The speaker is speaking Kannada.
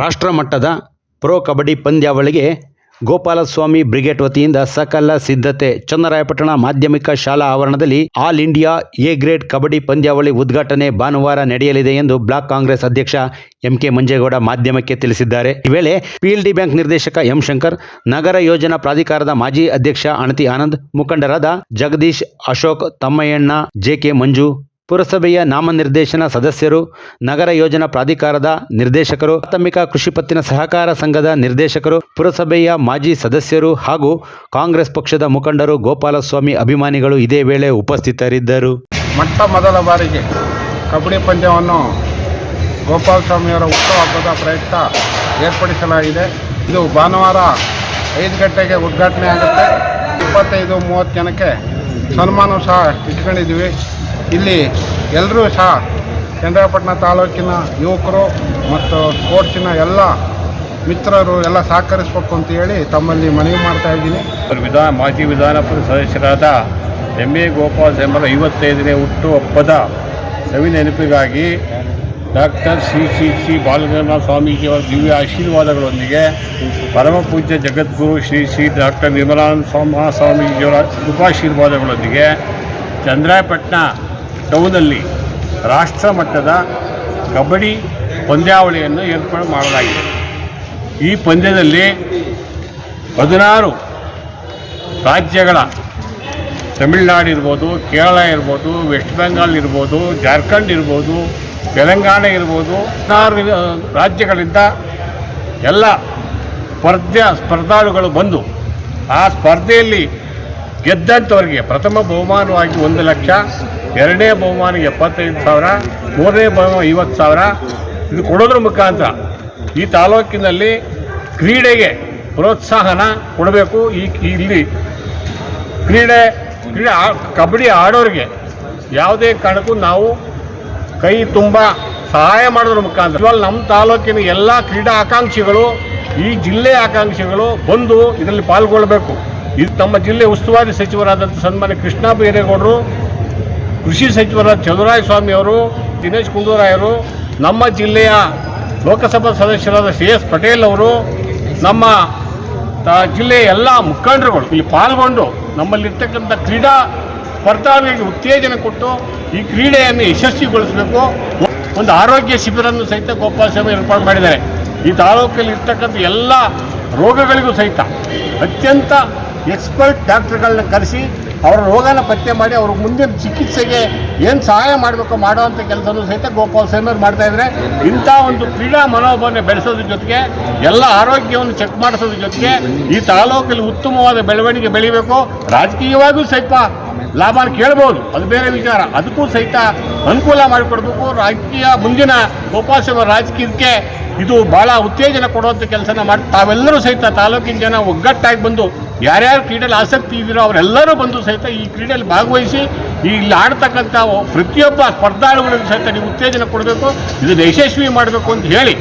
ರಾಷ್ಟ್ರ ಮಟ್ಟದ ಪ್ರೊ ಕಬಡ್ಡಿ ಪಂದ್ಯಾವಳಿಗೆ ಗೋಪಾಲಸ್ವಾಮಿ ಬ್ರಿಗೇಡ್ ವತಿಯಿಂದ ಸಕಲ ಸಿದ್ಧತೆ. ಚನ್ನರಾಯಪಟ್ಟಣ ಮಾಧ್ಯಮಿಕ ಶಾಲಾ ಆವರಣದಲ್ಲಿ all India A grade kabaddi ಪಂದ್ಯಾವಳಿ ಉದ್ಘಾಟನೆ ಭಾನುವಾರ ನಡೆಯಲಿದೆ ಎಂದು ಬ್ಲಾಕ್ ಕಾಂಗ್ರೆಸ್ ಅಧ್ಯಕ್ಷ ಎಂಕೆ ಮಂಜೇಗೌಡ ಮಾಧ್ಯಮಕ್ಕೆ ತಿಳಿಸಿದ್ದಾರೆ. ಈ ವೇಳೆ ಪಿಎಲ್ಡಿ ಬ್ಯಾಂಕ್ ನಿರ್ದೇಶಕ ಎಂ ಶಂಕರ್, ನಗರ ಯೋಜನಾ ಪ್ರಾಧಿಕಾರದ ಮಾಜಿ ಅಧ್ಯಕ್ಷ ಅಣತಿ ಆನಂದ್, ಮುಖಂಡರಾದ ಜಗದೀಶ್ ಅಶೋಕ್, ತಮ್ಮಯ್ಯಣ್ಣ ಜೆಕೆ ಮಂಜು ಪುರಸಭೆಯ ನಾಮನಿರ್ದೇಶನ ಸದಸ್ಯರು, ನಗರ ಯೋಜನಾ ಪ್ರಾಧಿಕಾರದ ನಿರ್ದೇಶಕರು, ಪ್ರಾಥಮಿಕ ಕೃಷಿ ಪತ್ತಿನ ಸಹಕಾರ ಸಂಘದ ನಿರ್ದೇಶಕರು, ಪುರಸಭೆಯ ಮಾಜಿ ಸದಸ್ಯರು ಹಾಗೂ ಕಾಂಗ್ರೆಸ್ ಪಕ್ಷದ ಮುಖಂಡರು ಗೋಪಾಲಸ್ವಾಮಿ ಅಭಿಮಾನಿಗಳು ಇದೇ ವೇಳೆ ಉಪಸ್ಥಿತರಿದ್ದರು. ಮೊಟ್ಟ ಮೊದಲ ಬಾರಿಗೆ ಕಬಡ್ಡಿ ಪಂದ್ಯವನ್ನು ಗೋಪಾಲಸ್ವಾಮಿಯವರ ಹುಟ್ಟುಹಬ್ಬದ ಪ್ರಯುಕ್ತ ಏರ್ಪಡಿಸಲಾಗಿದೆ. ಇದು ಭಾನುವಾರ ಐದು ಗಂಟೆಗೆ ಉದ್ಘಾಟನೆ ಆಗುತ್ತೆ. ಇಪ್ಪತ್ತೈದು ಮೂವತ್ತು ಜನಕ್ಕೆ ಸನ್ಮಾನ ಸಹ ಇಟ್ಕೊಂಡಿದ್ದೀವಿ. ಇಲ್ಲಿ ಎಲ್ಲರೂ ಸಹ ಚಂದ್ರಪಟ್ಟಣ ತಾಲೂಕಿನ ಯುವಕರು ಮತ್ತು ಸ್ಪೋರ್ಟ್ಸಿನ ಎಲ್ಲ ಮಿತ್ರರು ಎಲ್ಲ ಸಹಕರಿಸ್ಬೇಕು ಅಂತ ಹೇಳಿ ತಮ್ಮಲ್ಲಿ ಮನವಿ ಮಾಡ್ತಾ ಇದ್ದೀನಿ. ವಿಧಾನ, ಮಾಜಿ ವಿಧಾನ ಪರಿಷತ್ ಸದಸ್ಯರಾದ ಎಂ ಎ ಗೋಪಾಲ್ ಎಂಬರ ಐವತ್ತೈದನೇ ಹುಟ್ಟುಹಬ್ಬದ ಸವಿ ನೆನಪಿಗಾಗಿ ಡಾಕ್ಟರ್ ಶ್ರೀ ಶ್ರೀ ಶ್ರೀ ಬಾಲಗಂಗಾಧರ ಸ್ವಾಮೀಜಿಯವರ ದಿವ್ಯ ಆಶೀರ್ವಾದಗಳೊಂದಿಗೆ ಪರಮ ಪೂಜ್ಯ ಜಗದ್ಗುರು ಶ್ರೀ ಶ್ರೀ ಡಾಕ್ಟರ್ ನಿರ್ಮಲಾನಂದ ಸ್ವಾಮಿ ಸ್ವಾಮೀಜಿಯವರ ಉಪಾಶೀರ್ವಾದಗಳೊಂದಿಗೆ ಚಂದ್ರಾಯಪಟ್ಟಣ ಟೌನಲ್ಲಿ ರಾಷ್ಟ್ರ ಮಟ್ಟದ ಕಬಡ್ಡಿ ಪಂದ್ಯಾವಳಿಯನ್ನು ಏರ್ಪಾಡು ಮಾಡಲಾಗಿದೆ. ಈ ಪಂದ್ಯದಲ್ಲಿ ಹದಿನಾರು ರಾಜ್ಯಗಳ ತಮಿಳುನಾಡು ಇರ್ಬೋದು, ಕೇರಳ ಇರ್ಬೋದು, ವೆಸ್ಟ್ ಬೆಂಗಾಲ್ ಇರ್ಬೋದು, ಜಾರ್ಖಂಡ್ ಇರ್ಬೋದು, ತೆಲಂಗಾಣ ಇರ್ಬೋದು, ಹದಿನಾರು ರಾಜ್ಯಗಳಿಂದ ಎಲ್ಲ ಸ್ಪರ್ಧೆ ಸ್ಪರ್ಧಾಳುಗಳು ಬಂದು ಆ ಸ್ಪರ್ಧೆಯಲ್ಲಿ ಗೆದ್ದಂಥವ್ರಿಗೆ ಪ್ರಥಮ ಬಹುಮಾನವಾಗಿ ಒಂದು ಲಕ್ಷ, ಎರಡನೇ ಬಹುಮಾನ ಎಪ್ಪತ್ತೈದು ಸಾವಿರ, ಮೂರನೇ ಬಹುಮಾನ ಐವತ್ತು ಸಾವಿರ. ಇದು ಕೊಡೋದ್ರ ಮುಖಾಂತರ ಈ ತಾಲೂಕಿನಲ್ಲಿ ಕ್ರೀಡೆಗೆ ಪ್ರೋತ್ಸಾಹನ ಕೊಡಬೇಕು. ಈ ಇಲ್ಲಿ ಕ್ರೀಡೆ ಕ್ರೀಡೆ ಕಬಡ್ಡಿ ಆಡೋರಿಗೆ ಯಾವುದೇ ಕಾರಣಕ್ಕೂ ನಾವು ಕೈ ತುಂಬ ಸಹಾಯ ಮಾಡೋದ್ರ ಮುಖಾಂತರ. ಇವಾಗ ನಮ್ಮ ತಾಲೂಕಿನ ಎಲ್ಲ ಕ್ರೀಡಾ ಆಕಾಂಕ್ಷಿಗಳು ಈ ಜಿಲ್ಲೆ ಆಕಾಂಕ್ಷಿಗಳು ಬಂದು ಇದರಲ್ಲಿ ಪಾಲ್ಗೊಳ್ಬೇಕು. ಇದು ನಮ್ಮ ಜಿಲ್ಲೆ ಉಸ್ತುವಾರಿ ಸಚಿವರಾದಂಥ ಸನ್ಮಾನ್ಯ ಕೃಷ್ಣ ಬೈರೇಗೌಡರು, ಕೃಷಿ ಸಚಿವರಾದ ಚಂದ್ರಾಯ ಸ್ವಾಮಿ ಅವರು, ದಿನೇಶ್ ಗುಂಡೂರಾಯರು ನಮ್ಮ ಜಿಲ್ಲೆಯ ಲೋಕಸಭಾ ಸದಸ್ಯರಾದ ಸಿ ಎಸ್ ಪಟೇಲ್ ಅವರು, ನಮ್ಮ ಜಿಲ್ಲೆಯ ಎಲ್ಲ ಮುಖಂಡರುಗಳು ಇಲ್ಲಿ ಪಾಲ್ಗೊಂಡು ನಮ್ಮಲ್ಲಿರ್ತಕ್ಕಂಥ ಕ್ರೀಡಾ ಸ್ಪರ್ಧಾಗಳಿಗೆ ಉತ್ತೇಜನ ಕೊಟ್ಟು ಈ ಕ್ರೀಡೆಯನ್ನು ಯಶಸ್ವಿಗೊಳಿಸಬೇಕು. ಒಂದು ಆರೋಗ್ಯ ಶಿಬಿರವನ್ನು ಸಹಿತ ಗೋಪಾಲಸ್ವಾಮಿ ಏರ್ಪಾಡು ಮಾಡಿದ್ದಾರೆ. ಈ ತಾಲೂಕಲ್ಲಿ ಇರ್ತಕ್ಕಂಥ ಎಲ್ಲ ರೋಗಗಳಿಗೂ ಸಹಿತ ಅತ್ಯಂತ ಎಕ್ಸ್ಪರ್ಟ್ ಡಾಕ್ಟರ್ಗಳನ್ನ ಕರೆಸಿ ಅವರ ರೋಗನ ಪತ್ತೆ ಮಾಡಿ ಅವ್ರ ಮುಂದಿನ ಚಿಕಿತ್ಸೆಗೆ ಏನು ಸಹಾಯ ಮಾಡಬೇಕು ಮಾಡುವಂಥ ಕೆಲಸನೂ ಸಹಿತ ಗೋಪಾಲ್ ಸೇನರ್ ಮಾಡ್ತಾ ಇದ್ದಾರೆ ಇಂಥ ಒಂದು ಕ್ರೀಡಾ ಮನೋಭಾವನೆ ಬೆಳೆಸೋದ್ರ ಜೊತೆಗೆ ಎಲ್ಲ ಆರೋಗ್ಯವನ್ನು ಚೆಕ್ ಮಾಡಿಸೋದ್ರ ಜೊತೆಗೆ ಈ ತಾಲೂಕಲ್ಲಿ ಉತ್ತಮವಾದ ಬೆಳವಣಿಗೆ ಬೆಳಿಬೇಕು. ರಾಜಕೀಯವಾಗಿಯೂ ಸಹಿತ ಲಾಭನ ಕೇಳ್ಬೋದು. ಅದು ಬೇರೆ ವಿಚಾರ. ಅದಕ್ಕೂ ಸಹಿತ ಅನುಕೂಲ ಮಾಡಿಕೊಡ್ಬೇಕು. ರಾಜಕೀಯ ಮುಂದಿನ ಗೋಪಾಲಸ್ವಾಮಿ ರಾಜಕೀಯಕ್ಕೆ ಇದು ಭಾಳ ಉತ್ತೇಜನ ಕೊಡುವಂಥ ಕೆಲಸನ ಮಾಡಿ ತಾವೆಲ್ಲರೂ ಸಹಿತ ತಾಲೂಕಿನ ಜನ ಒಗ್ಗಟ್ಟಾಗಿ ಬಂದು ಯಾರ್ಯಾರು ಕ್ರೀಡೆಯಲ್ಲಿ ಆಸಕ್ತಿ ಇದ್ದೀರೋ ಅವರೆಲ್ಲರೂ ಬಂದು ಸಹಿತ ಈ ಕ್ರೀಡೆಯಲ್ಲಿ ಭಾಗವಹಿಸಿ ಇಲ್ಲಿ ಆಡ್ತಕ್ಕಂಥ ಪ್ರತಿಯೊಬ್ಬ ಸ್ಪರ್ಧಾಳುಗಳನ್ನು ಸಹಿತ ನೀವು ಉತ್ತೇಜನ ಕೊಡಬೇಕು, ಇದನ್ನು ಯಶಸ್ವಿ ಮಾಡಬೇಕು ಅಂತ ಹೇಳಿ.